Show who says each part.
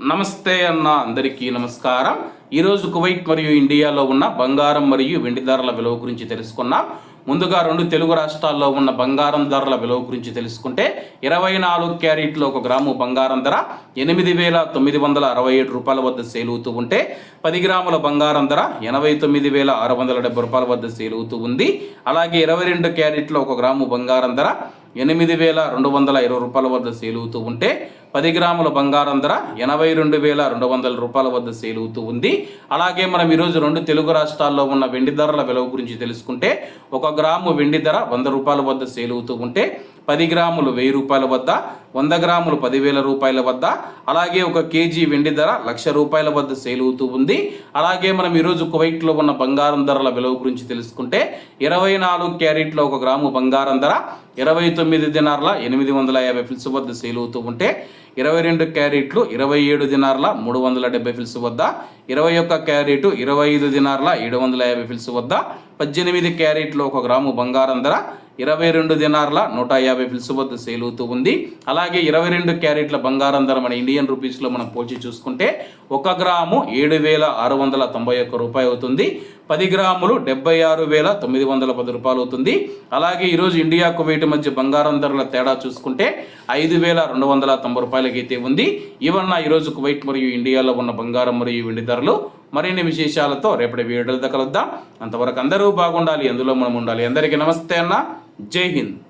Speaker 1: నమస్తే అన్న అందరికీ నమస్కారం. ఈరోజు కువైట్ మరియు ఇండియాలో ఉన్న బంగారం మరియు వెండి ధరల విలువ గురించి తెలుసుకున్నాం. ముందుగా రెండు తెలుగు రాష్ట్రాల్లో ఉన్న బంగారం ధరల విలువ గురించి తెలుసుకుంటే ఇరవై నాలుగు క్యారెట్లు ఒక గ్రాము బంగారం ధర ఎనిమిది వేల తొమ్మిది వందల అరవై ఏడు రూపాయల వద్ద సేలుతూ ఉంటే పది గ్రాముల బంగారం ధర ఎనభై తొమ్మిది వేల ఆరు వందల డెబ్బై రూపాయల వద్ద సేలుతూ ఉంది. అలాగే ఇరవై రెండు క్యారెట్లో ఒక గ్రాము బంగారం ధర ఎనిమిది వేల రెండు వందల ఇరవై రూపాయల వద్ద సేలుతూ ఉంటే పది గ్రాముల బంగారం ధర ఎనభై రెండు వేల రెండు వందల రూపాయల వద్ద సేలుతూ ఉంది. అలాగే మనం ఈరోజు రెండు తెలుగు రాష్ట్రాల్లో ఉన్న వెండి ధరల విలువ గురించి తెలుసుకుంటే ఒక గ్రాము వెండి ధర వంద రూపాయల వద్ద సేలుతూ ఉంటే పది గ్రాములు వెయ్యి రూపాయల వద్ద వంద గ్రాములు పదివేల రూపాయల వద్ద అలాగే ఒక కేజీ వెండి ధర లక్ష రూపాయల వద్ద సేల్ అవుతూ ఉంది. అలాగే మనం ఈరోజు కువైట్లో ఉన్న బంగారం ధరల విలువ గురించి తెలుసుకుంటే ఇరవై నాలుగు క్యారెట్లో ఒక గ్రాము బంగారం ధర ఇరవై తొమ్మిది దినార్ల ఎనిమిది వందల యాభై ఫిల్స్ వద్ద సేల్ అవుతూ ఉంటే ఇరవై రెండు క్యారెట్లు ఇరవై ఏడు దినార్ల మూడు వందల డెబ్బై ఫిల్స్ వద్ద ఇరవై ఒక్క క్యారెట్ ఇరవై ఐదు దినార్ల ఏడు వందల యాభై ఫిల్స్ వద్ద పద్దెనిమిది క్యారెట్లు ఒక గ్రాము బంగారం ధర ఇరవై రెండు దినార్ల నూట యాభై ఫిల్స్ వద్ద సేల్ అవుతూ ఉంది. అలాగే ఇరవై రెండు క్యారెట్ల బంగారం ధర మన ఇండియన్ రూపీస్లో మనం పోల్చి చూసుకుంటే ఒక గ్రాము ఏడు వేల ఆరు వందల తొంభై ఒక్క రూపాయి అవుతుంది. పది గ్రాములు డెబ్బై ఆరు వేల తొమ్మిది వందల పది రూపాయలు అవుతుంది. అలాగే ఈరోజు ఇండియా కువైట్ మధ్య బంగారం ధరల తేడా చూసుకుంటే ఐదు వేల రెండు వందల తొంభై రూపాయలకి అయితే ఉంది. ఇవన్న ఈరోజు కువైట్ మరియు ఇండియాలో ఉన్న బంగారం మరియు వెండి ధరలు. మరిన్ని విశేషాలతో రేపటి వీడియోలతో కలుద్దాం. అంతవరకు అందరూ బాగుండాలి అందులో మనం ఉండాలి. అందరికీ నమస్తే అన్న. जय हिंद।